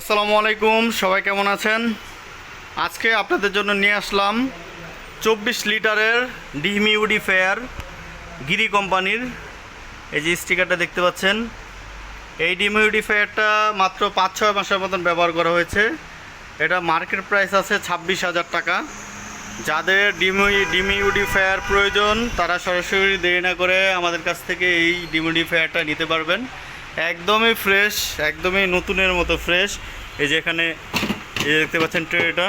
আসসালামু আলাইকুম, সবাই কেমন আছেন? আজকে আপনাদের জন্য নিয়ে আসলাম চব্বিশ লিটারের ডিমিউডিফায়ার গিরি কোম্পানির। এই যে স্টিকারটা দেখতে পাচ্ছেন, এই ডিমিউডিফায়ারটা মাত্র পাঁচ, ছয় মাসের মতন ব্যবহার করা হয়েছে। এটা মার্কেট প্রাইস আছে ছাব্বিশ হাজার টাকা। যাদের ডিমি ডিমিউডিফায়ার প্রয়োজন, তারা সরাসরি দেরি না করে আমাদের কাছ থেকে এই ডিমিউডিফায়ারটা নিতে পারবেন। একদমই ফ্রেশ একদমই নতুনের মতো ফ্রেশ এই যে এখানে, এই যে দেখতে পাচ্ছেন ট্রেটা।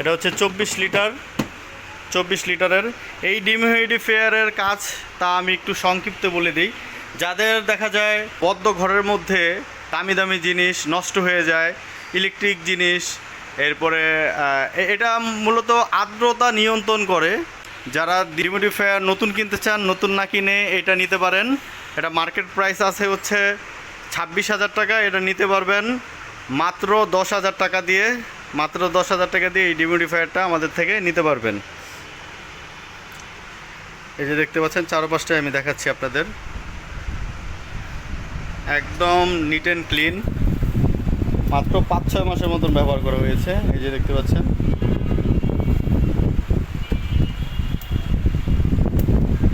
এটা হচ্ছে চব্বিশ লিটার, চব্বিশ লিটারের। এই ডিমিউডিফায়ারের কাজ, তা আমি একটু সংক্ষিপ্ত বলে দিই। যাদের দেখা যায় বদ্ধ ঘরের মধ্যে দামি দামি জিনিস নষ্ট হয়ে যায় ইলেকট্রিক জিনিস, এরপরে এটা মূলত আর্দ্রতা নিয়ন্ত্রণ করে। যারা ডিমিউডিফায়ার নতুন কিনতে চান, নতুন না কিনে এটা নিতে পারেন। এটা মার্কেট প্রাইস আছে হচ্ছে ছাব্বিশ হাজার টাকা, এটা নিতে পারবেন মাত্র দশ হাজার টাকা দিয়ে, মাত্র দশ হাজার টাকা দিয়ে এই ডিমিউডিফায়ারটা আমাদের থেকে নিতে পারবেন। এই যে দেখতে পাচ্ছেন চারপাশটায় আমি দেখাচ্ছি আপনাদের। একদম নিট অ্যান্ড ক্লিন মাত্র পাঁচ ছয় মাসের মতন ব্যবহার করা হয়েছে, এই যে দেখতে পাচ্ছেন।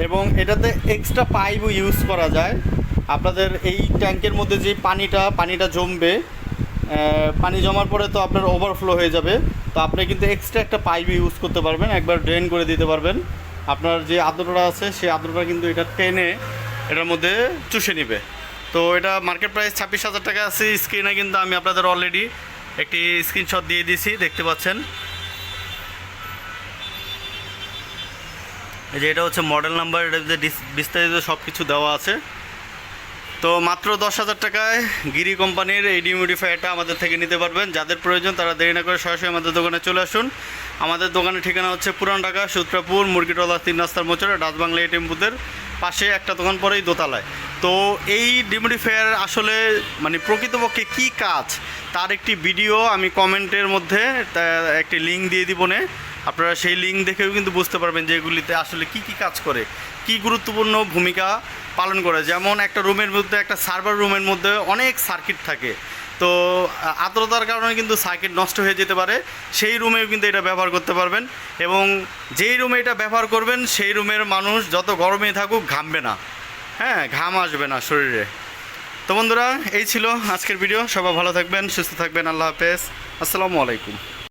এবং এটাতে এক্সট্রা পাইপও ইউজ করা যায়। আপনাদের এই ট্যাঙ্কের মধ্যে যে পানিটা পানিটা জমবে পানি জমার পরে তো আপনার ওভারফ্লো হয়ে যাবে। তো আপনি কিন্তু এক্সট্রা একটা পাইপ ইউজ করতে পারবেন, একবার ড্রেন করে দিতে পারবেন। আপনার যে আদ্রটা আছে, সেই আর্দ্রতা কিন্তু এটা টেনে এটার মধ্যে চুষে নিবে। তো এটা মার্কেট প্রাইস ছাব্বিশ হাজার টাকা আছে স্ক্রিনে কিন্তু আমি আপনাদের অলরেডি একটি স্ক্রিনশট দিয়ে দিয়েছি, দেখতে পাচ্ছেন। এই যে এটা হচ্ছে মডেল নাম্বার এটা বিস্তারিত সব কিছু দেওয়া আছে। তো মাত্র দশ হাজার টাকায় গিরি কোম্পানির এই ডিমিউডিফায়ারটা আমাদের থেকে নিতে পারবেন। যাদের প্রয়োজন তারা দেরি না করে সরাসরি আমাদের দোকানে চলে আসুন। আমাদের দোকানের ঠিকানা হচ্ছে পুরান ঢাকা, সূত্রাপুর, মুরগিটলা, তিন রাস্তার মোচরে ডাচবাংলা এটিএম বুথের পাশে একটা দোকান পরেই দোতলায়। তো এই ডিমিউডিফায়ার আসলে মানে প্রকৃতপক্ষে কি কাজ? তার একটি ভিডিও আমি কমেন্টের মধ্যে একটি লিঙ্ক দিয়ে দিব নে। আপনারা সেই লিঙ্ক দেখেও কিন্তু বুঝতে পারবেন যে এগুলিতে আসলে কি কি কাজ করে, কি গুরুত্বপূর্ণ ভূমিকা পালন করে। যেমন একটা রুমের মধ্যে, একটা সার্ভার রুমের মধ্যে অনেক সার্কিট থাকে। তো আর্দ্রতার কারণে কিন্তু সার্কিট নষ্ট হয়ে যেতে পারে। সেই রুমেও কিন্তু এটা ব্যবহার করতে পারবেন এবং যেই রুমে এটা ব্যবহার করবেন, সেই রুমের মানুষ যত গরমে থাকুক ঘামবে না। হ্যাঁ ঘাম আসবে না শরীরে। তো বন্ধুরা, এই ছিল আজকের ভিডিও সবাই ভালো থাকবেন, সুস্থ থাকবেন। আল্লাহ হাফেজ। আসসালামু আলাইকুম।